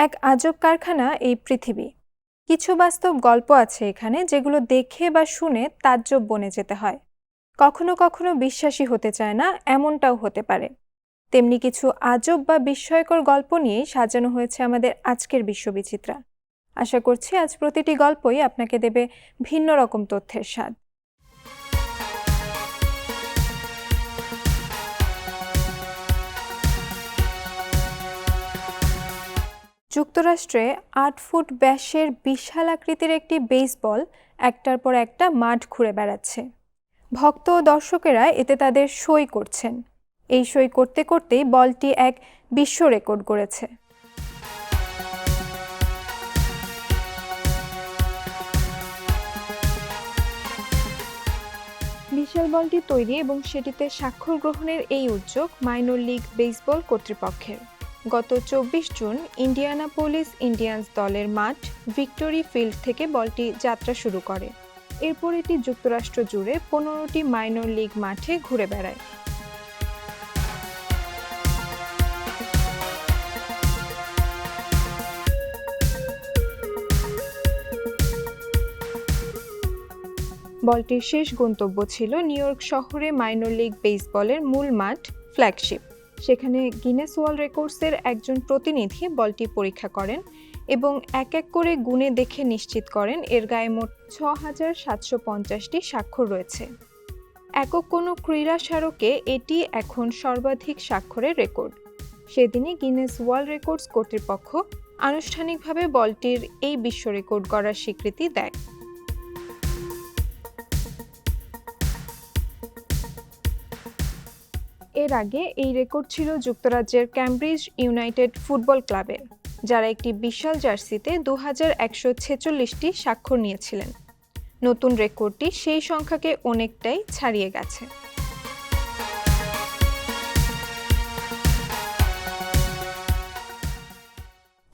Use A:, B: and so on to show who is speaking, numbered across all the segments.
A: এক আজব কারখানা এই পৃথিবী। কিছু বাস্তব গল্প আছে এখানে যেগুলো দেখে বা শুনে তাজ্জব বনে যেতে হয়। কখনো কখনো বিশ্বাসী হতে চায় না, এমনটাও হতে পারে। তেমনি কিছু আজব বা বিস্ময়কর গল্প নিয়েই সাজানো হয়েছে আমাদের আজকের বিশ্ববিচিত্রা আশা করছি আজ প্রতিটি গল্পই আপনাকে দেবে ভিন্ন রকম তথ্যের স্বাদ। যুক্তরাষ্ট্রে আট ফুট ব্যাসের বিশাল আকৃতির একটি বেসবল একটার পর একটা মাঠ ঘুরে বেড়াচ্ছে। ভক্ত ও দর্শকেরা এতে তাদের সই করছেন। এই সই করতে করতেই বলটি এক বিশ্ব রেকর্ড গড়েছে। বিশাল বলটি তৈরি এবং সেটিতে স্বাক্ষর গ্রহণের এই উদ্যোগ মাইনর লিগ বেসবল কর্তৃপক্ষের। গত চব্বিশ জুন ইন্ডিয়ানাপোলিস ইন্ডিয়ান্স দলের মাঠ ভিক্টোরি ফিল্ড থেকে বলটি যাত্রা শুরু করে। এরপর এটি যুক্তরাষ্ট্র জুড়ে পনেরোটি মাইনর লিগ মাঠে ঘুরে বেড়ায়। বলটির শেষ গন্তব্য ছিল নিউ ইয়র্ক শহরে মাইনর লিগ বেসবলের মূল মাঠ ফ্ল্যাগশিপ। সেখানে গিনেস ওয়ার্ল্ড রেকর্ডসের একজন প্রতিনিধি বলটি পরীক্ষা করেন এবং এক এক করে গুণে দেখে নিশ্চিত করেন এর গায়ে মোট ছ হাজার সাতশো পঞ্চাশটি স্বাক্ষর রয়েছে। একক কোনো ক্রীড়া স্মারকে এটি এখন সর্বাধিক স্বাক্ষরের রেকর্ড। সেদিনই গিনেস ওয়ার্ল্ড রেকর্ডস কর্তৃপক্ষ আনুষ্ঠানিকভাবে বলটির এই বিশ্ব রেকর্ড করার স্বীকৃতি দেয়। এর আগে এই রেকর্ড ছিল যুক্তরাজ্যের ক্যামব্রিজ ইউনাইটেড ফুটবল ক্লাবের যারা একটি বিশাল জার্সিতে দু ছেচল্লিশটি স্বাক্ষর নিয়েছিলেন। নতুন রেকর্ডটি সেই সংখ্যাকে অনেকটাই ছাড়িয়ে গেছে।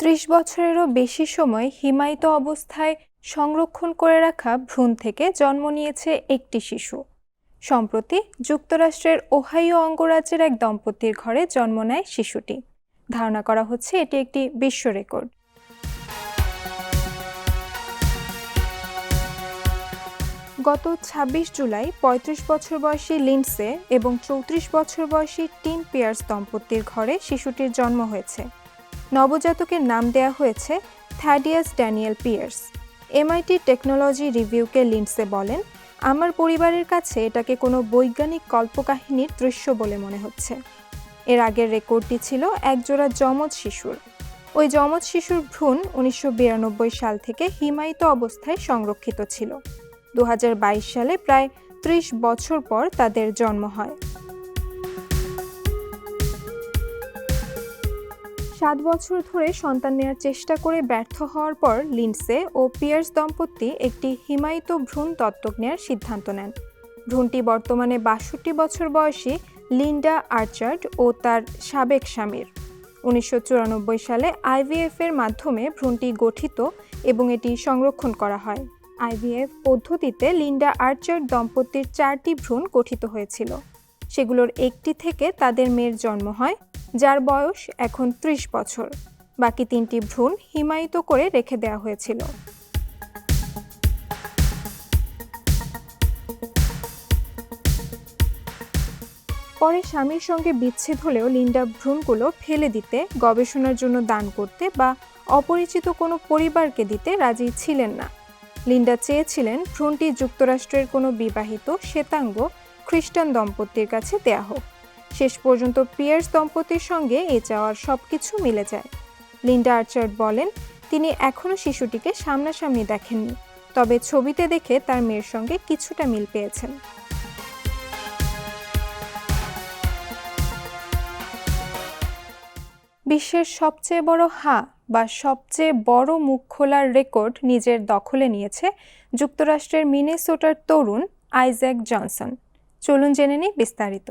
A: ত্রিশ বছরেরও বেশি সময় হিমায়িত অবস্থায় সংরক্ষণ করে রাখা ভ্রূণ থেকে জন্ম নিয়েছে একটি শিশু। সম্প্রতি যুক্তরাষ্ট্রের ওহাইও অঙ্গরাজ্যের এক দম্পতির ঘরে জন্ম নেয় শিশুটি। ধারণা করা হচ্ছে এটি একটি বিশ্ব রেকর্ড। গত ২৬ জুলাই ৩৫ বছর বয়সী লিন্ডসে এবং চৌত্রিশ বছর বয়সী টিম পিয়ার্স দম্পতির ঘরে শিশুটির জন্ম হয়েছে। নবজাতকের নাম দেয়া হয়েছে Thaddeus Daniel Pierce. MIT technology রিভিউকে Lindsey বলেন আমার পরিবারের কাছে এটাকে কোনো বৈজ্ঞানিক কল্পকাহিনীর দৃশ্য বলে মনে হচ্ছে। এর আগের রেকর্ডটি ছিল একজোড়া যমজ শিশুর। ওই যমজ শিশুর ভ্রূণ উনিশশো বিরানব্বই সাল থেকে হিমায়িত অবস্থায় সংরক্ষিত ছিল। দু হাজার বাইশ সালে প্রায় ত্রিশ বছর পর তাদের জন্ম হয়। সাত বছর ধরে সন্তান নেওয়ার চেষ্টা করে ব্যর্থ হওয়ার পর লিন্ডসে ও পিয়ার্স দম্পতি একটি হিমায়িত ভ্রূণ দত্তক নেওয়ার সিদ্ধান্ত নেন। ভ্রূণটি বর্তমানে বাষট্টি বছর বয়সী লিন্ডা আর্চার্ড ও তার সাবেক স্বামীর। উনিশশো চুরানব্বই সালে আইভিএফ এর মাধ্যমে ভ্রূণটি গঠিত এবং এটি সংরক্ষণ করা হয়। আইভিএফ পদ্ধতিতে লিন্ডা আর্চার্ড দম্পতির চারটি ভ্রূণ গঠিত হয়েছিল। সেগুলোর একটি থেকে তাদের মেয়ের জন্ম হয়, যার বয়স এখন ত্রিশ বছর। বাকি তিনটি ভ্রূণ হিমায়িত করে রেখে দেওয়া হয়েছিল। পরে স্বামীর সঙ্গে বিচ্ছেদ হলেও লিন্ডা ভ্রূণগুলো ফেলে দিতে, গবেষণার জন্য দান করতে বা অপরিচিত কোনো পরিবারকে দিতে রাজি ছিলেন না। লিন্ডা চেয়েছিলেন ভ্রূণটি যুক্তরাষ্ট্রের কোনো বিবাহিত শ্বেতাঙ্গ খ্রিস্টান দম্পতির কাছে দেয়া হোক। শেষ পর্যন্ত পিয়ার্স দম্পতির সঙ্গে এ চাওয়ার সব কিছু মিলে যায়। লিন্ডা আর্চার্ড বলেন, তিনি এখনও শিশুটিকে সামনাসামনি দেখেননি, তবে ছবিতে দেখে তার মেয়ের সঙ্গে কিছুটা মিল পেয়েছেন। বিশ্বের সবচেয়ে বড় হা বা সবচেয়ে বড় মুখ খোলার রেকর্ড নিজের দখলে নিয়েছে যুক্তরাষ্ট্রের মিনেসোটার তরুণ আইজ্যাক জনসন। চলুন জেনে নিই বিস্তারিত।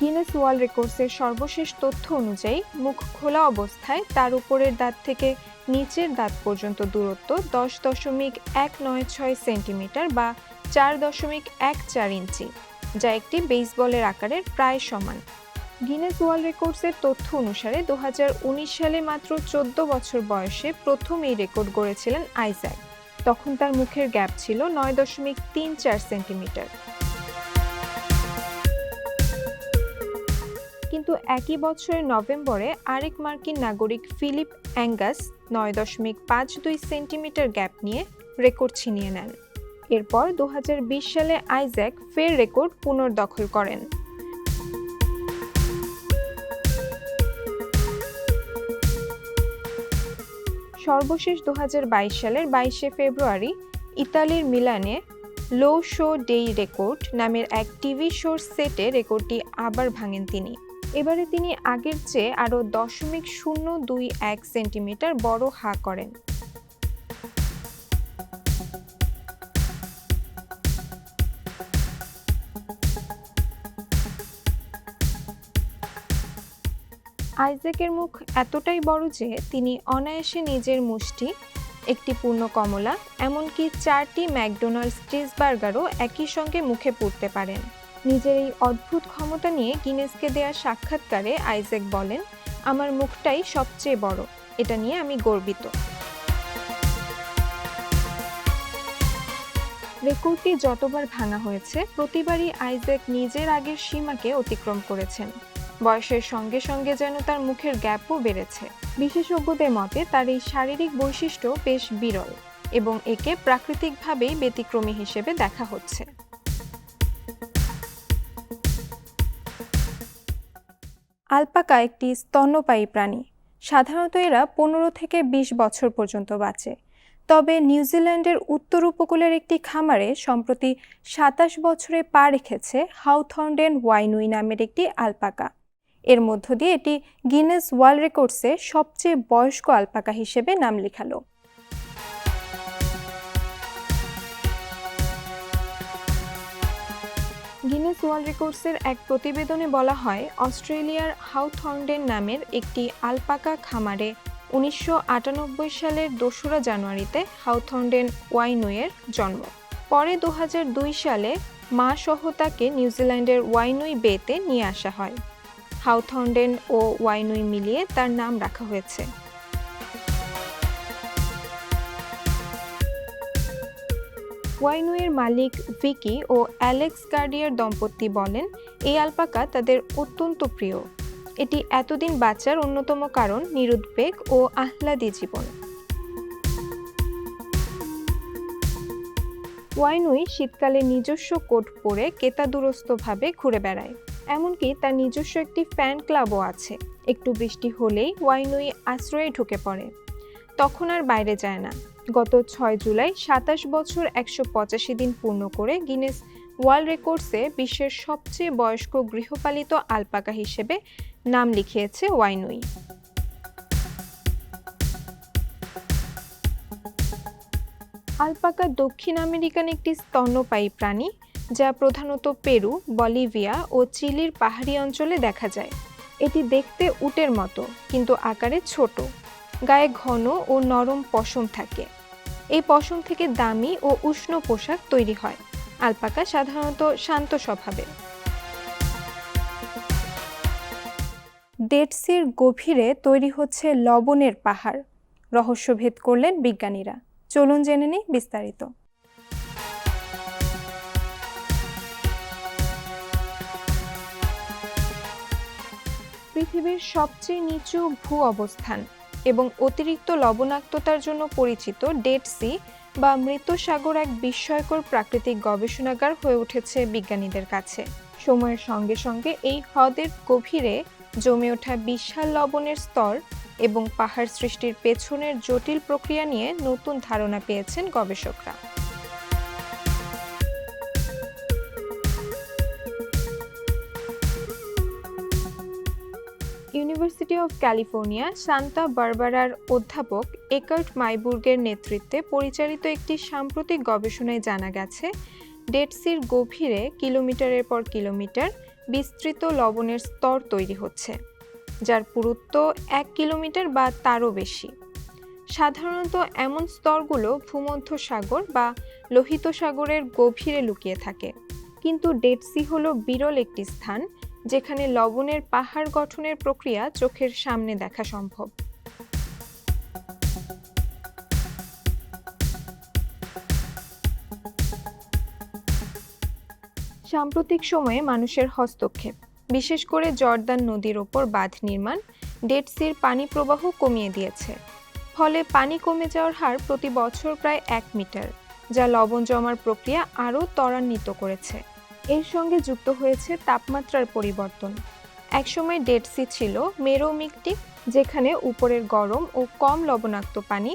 A: গিনেস ওয়ার্ল্ড রেকর্ডসের সর্বশেষ তথ্য অনুযায়ী, মুখ খোলা অবস্থায় তার উপরের দাঁত থেকে নিচের দাঁত পর্যন্ত দূরত্ব দশ দশমিক এক নয় ছয় সেন্টিমিটার বা চার দশমিক এক চার ইঞ্চি, যা একটি বেসবলের আকারের প্রায় সমান। গিনেস ওয়ার্ল্ড রেকর্ডসের তথ্য অনুসারে দু হাজার উনিশ সালে মাত্র চোদ্দ বছর বয়সে প্রথম এই রেকর্ড গড়েছিলেন আইজ্যাক। তখন তার মুখের গ্যাপ ছিল নয় দশমিক তিন চার সেন্টিমিটার। কিন্তু একই বছরের নভেম্বরে আরেক মার্কিন নাগরিক ফিলিপ অ্যাঙ্গাস নয় দশমিক পাঁচ দুই সেন্টিমিটার গ্যাপ নিয়ে রেকর্ড ছিনিয়ে নেন। এরপর দু হাজার বিশ সালে আইজ্যাক ফের রেকর্ড পুনর্দখল করেন। সর্বশেষ দু হাজার বাইশ সালের বাইশে ফেব্রুয়ারি ইতালির মিলানে লো শো ডেই রেকর্ড নামের এক টিভি শোর সেটে রেকর্ডটি আবার ভাঙেন তিনি। এবারে তিনি আগের চেয়ে আরও দশমিক শূন্য দুই এক সেন্টিমিটার বড় হা করেন। আইজ্যাকের মুখ এতটাই বড় যে তিনি অনায়াসে নিজের মুষ্টি, একটি পূর্ণ কমলা, এমনকি চারটি ম্যাকডোনাল্ডস চিজবার্গারও একই সঙ্গে মুখে পুড়তে পারেন। নিজের এই অদ্ভুত ক্ষমতা নিয়ে গিনেসকে দেয়া সাক্ষাৎকারে আইজ্যাক বলেন, আমার মুখটাই সবচেয়ে বড়, এটা নিয়ে আমি গর্বিত। রেকর্ডটি যতবার ভাঙা হয়েছে, প্রতিবারই আইজ্যাক নিজের আগের সীমাকে অতিক্রম করেছেন। বয়সের সঙ্গে সঙ্গে যেন তার মুখের গ্যাপও বেড়েছে। বিশেষজ্ঞদের মতে তার এই শারীরিক বৈশিষ্ট্য বেশ বিরল এবং একে প্রাকৃতিকভাবেই ব্যতিক্রমী হিসেবে দেখা হচ্ছে। আলপাকা একটি স্তন্যপায়ী প্রাণী। সাধারণত এরা পনেরো থেকে ২০ বছর পর্যন্ত বাঁচে। তবে নিউজিল্যান্ডের উত্তর উপকূলের একটি খামারে সম্প্রতি সাতাশ বছরে পা রেখেছে হাউথন্ডেন ওয়াইনুই নামের একটি আলপাকা। এর মধ্য দিয়ে এটি গিনেস ওয়ার্ল্ড রেকর্ডসে সবচেয়ে বয়স্ক আলপাকা হিসেবে নাম লেখালো। গিনেস ওয়ার্ল্ড রেকর্ডসের এক প্রতিবেদনে বলা হয়, অস্ট্রেলিয়ার হাউথর্নডেন নামের একটি আলপাকা খামারে উনিশশো আটানব্বই সালের দোসরা জানুয়ারিতে হাউথর্নডেন ওয়াইনুয়ের জন্ম। পরে দু হাজার দুই সালে মা সহ তাকে নিউজিল্যান্ডের ওয়াইনুই বেতে নিয়ে আসা হয়। হাউথর্নডেন ও ওয়াইনুই মিলিয়ে তার নাম রাখা হয়েছে। ওয়াইনুয়ের মালিক ভিকি ও অ্যালেক্স গার্ডিয়ার দম্পতি বলেন, এই আলপাকা তাদের অত্যন্ত প্রিয়। এটি এতদিন বাঁচার অন্যতম কারণ নিরুদ্বেগ ও আহ্লাদি জীবন। ওয়াইনুই শীতকালে নিজস্ব কোট পরে কেতাদুরস্তভাবে ঘুরে বেড়ায়। এমনকি তার নিজস্ব একটি ফ্যান ক্লাবও আছে। একটু বৃষ্টি হলেই ওয়াইনুই আশ্রয়ে ঢুকে পড়ে। তখন আর বাইরে যায় না। গত ছয় জুলাই সাতাশ বছর একশো পঁচাশি দিন পূর্ণ করে গিনেস ওয়ার্ল্ড রেকর্ডসে বিশ্বের সবচেয়ে বয়স্ক গৃহপালিত আলপাকা হিসেবে নাম লিখিয়েছে ওয়াইনুই। আলপাকা দক্ষিণ আমেরিকান একটি স্তন্যপায়ী প্রাণী যা প্রধানত পেরু, বলিভিয়া ও চিলির পাহাড়ি অঞ্চলে দেখা যায়। এটি দেখতে উটের মতো, কিন্তু আকারে ছোট। গায়ে ঘন ও নরম পশম থাকে। এই পশম থেকে দামি ও উষ্ণ পোশাক তৈরি হয়। আলপাকা সাধারণত শান্ত স্বভাবের ডেডসির গভীরে তৈরি হচ্ছে লবণের পাহাড়। রহস্যভেদ করলেন বিজ্ঞানীরা। চলুন জেনে নিই বিস্তারিত। পৃথিবীর সবচেয়ে নিচু ভূ অবস্থান এবং অতিরিক্ত লবণাক্ততার জন্য পরিচিত ডেড সি বা মৃত সাগর এক বিস্ময়কর প্রাকৃতিক গবেষণাগার হয়ে উঠেছে বিজ্ঞানীদের কাছে। সময়ের সঙ্গে সঙ্গে এই হ্রদের গভীরে জমে ওঠা বিশাল লবণের স্তর এবং পাহাড় সৃষ্টির পেছনের জটিল প্রক্রিয়া নিয়ে নতুন ধারণা পেয়েছেন গবেষকরা। ইউনিভার্সিটি অফ ক্যালিফোর্নিয়া সান্তা বারবারার অধ্যাপক একার্ট মাইবুর্গের নেতৃত্বে পরিচালিত একটি সাম্প্রতিক গবেষণায় জানা গেছে ডেডসির গভীরে কিলোমিটারের পর কিলোমিটার বিস্তৃত লবণের স্তর তৈরি হচ্ছে, যার পুরুত্ব এক কিলোমিটার বা তারও বেশি। সাধারণত এমন স্তরগুলো ভূমধ্য সাগর বা লোহিত সাগরের গভীরে লুকিয়ে থাকে, কিন্তু ডেড সি হল বিরল একটি স্থান যেখানে লবণের পাহাড় গঠনের প্রক্রিয়া চোখের সামনে দেখা সম্ভব। সাম্প্রতিক সময়ে মানুষের হস্তক্ষেপ, বিশেষ করে জর্দান নদীর ওপর বাঁধ নির্মাণ, ডেড সির পানি প্রবাহ কমিয়ে দিয়েছে। ফলে পানি কমে যাওয়ার হার প্রতি বছর প্রায় এক মিটার, যা লবণ জমার প্রক্রিয়া আরও ত্বরান্বিত করেছে। এর সঙ্গে যুক্ত হয়েছে তাপমাত্রার পরিবর্তন। একসময় ডেড সি ছিল মেরোমিকটিক, যেখানে উপরের গরম ও কম লবণাক্ত পানি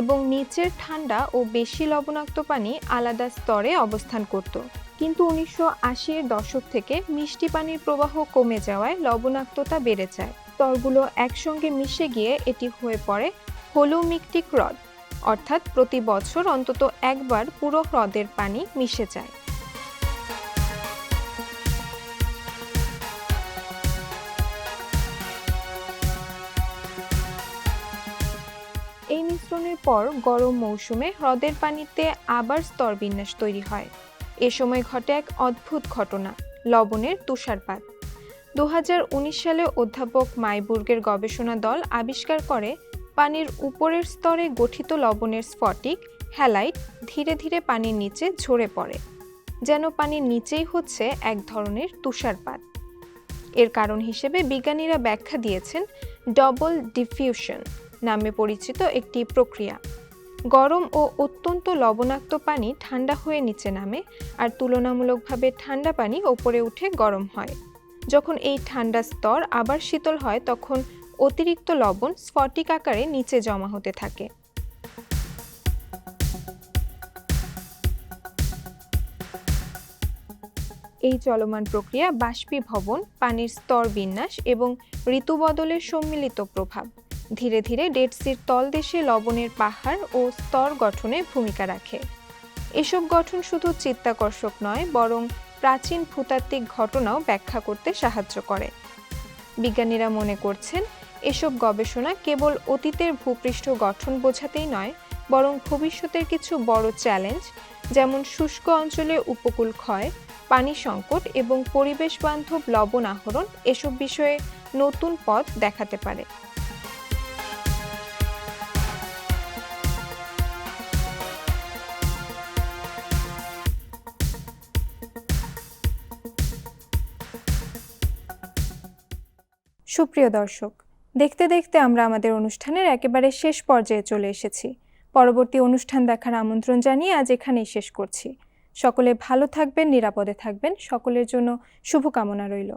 A: এবং নিচের ঠান্ডা ও বেশি লবণাক্ত পানি আলাদা স্তরে অবস্থান করত। কিন্তু উনিশশো আশির দশক থেকে মিষ্টি পানির প্রবাহ কমে যাওয়ায় লবণাক্ততা বেড়ে যায়। স্তরগুলো একসঙ্গে মিশে গিয়ে এটি হয়ে পড়ে হোলোমিকটিক হ্রদ, অর্থাৎ প্রতি বছর অন্তত একবার পুরো হ্রদের পানি মিশে যায়। এই মিশ্রণের পর গরম মৌসুমে হ্রদের পানিতে আবার স্তরবিন্যাস তৈরি হয়। এ সময় ঘটে এক অদ্ভুত ঘটনা, লবণের তুষারপাত। দু হাজার উনিশ সালে অধ্যাপক মাইবুর্গের গবেষণা দল আবিষ্কার করে, পানির উপরের স্তরে গঠিত লবণের স্ফটিক, হ্যালাইট, ধীরে ধীরে পানির নিচে ঝরে পড়ে, যেন পানির নিচেই হচ্ছে এক ধরনের তুষারপাত। এর কারণ হিসেবে বিজ্ঞানীরা ব্যাখ্যা দিয়েছেন, ডবল ডিফিউশন। নামে পরিচিত একটি প্রক্রিয়া। গরম ও অত্যন্ত লবণাক্ত পানি ঠান্ডা হয়ে নিচে নামে আর তুলনামূলকভাবে ঠান্ডা পানি ওপরে উঠে গরম হয়। যখন এই ঠান্ডা স্তর আবার শীতল হয়, তখন অতিরিক্ত লবণ স্ফটিক আকারে নিচে জমা হতে থাকে। এই চলমান প্রক্রিয়া বাষ্পীভবন, পানির স্তর বিন্যাস এবং ঋতু বদলের সম্মিলিত প্রভাব। ধীরে ধীরে ডেড সির তলদেশে লবণের পাহাড় ও স্তর গঠনে ভূমিকা রাখে। এসব গঠন শুধু চিত্তাকর্ষক নয়, বরং প্রাচীন ভূতাত্ত্বিক ঘটনাও ব্যাখ্যা করতে সাহায্য করে। বিজ্ঞানীরা মনে করছেন, এসব গবেষণা কেবল অতীতের ভূপৃষ্ঠ গঠন বোঝাতেই নয়, বরং ভবিষ্যতের কিছু বড় চ্যালেঞ্জ, যেমন শুষ্ক অঞ্চলে উপকূল ক্ষয়, পানি সংকট এবং পরিবেশ বান্ধব লবণ আহরণ, এসব বিষয়ে নতুন পথ দেখাতে পারে। সুপ্রিয় দর্শক, দেখতে দেখতে আমরা আমাদের অনুষ্ঠানের একেবারে শেষ পর্যায়ে চলে এসেছি। পরবর্তী অনুষ্ঠান দেখার আমন্ত্রণ জানিয়ে আজ এখানেই শেষ করছি। সকলে ভালো থাকবেন, নিরাপদে থাকবেন। সকলের জন্য শুভকামনা রইল।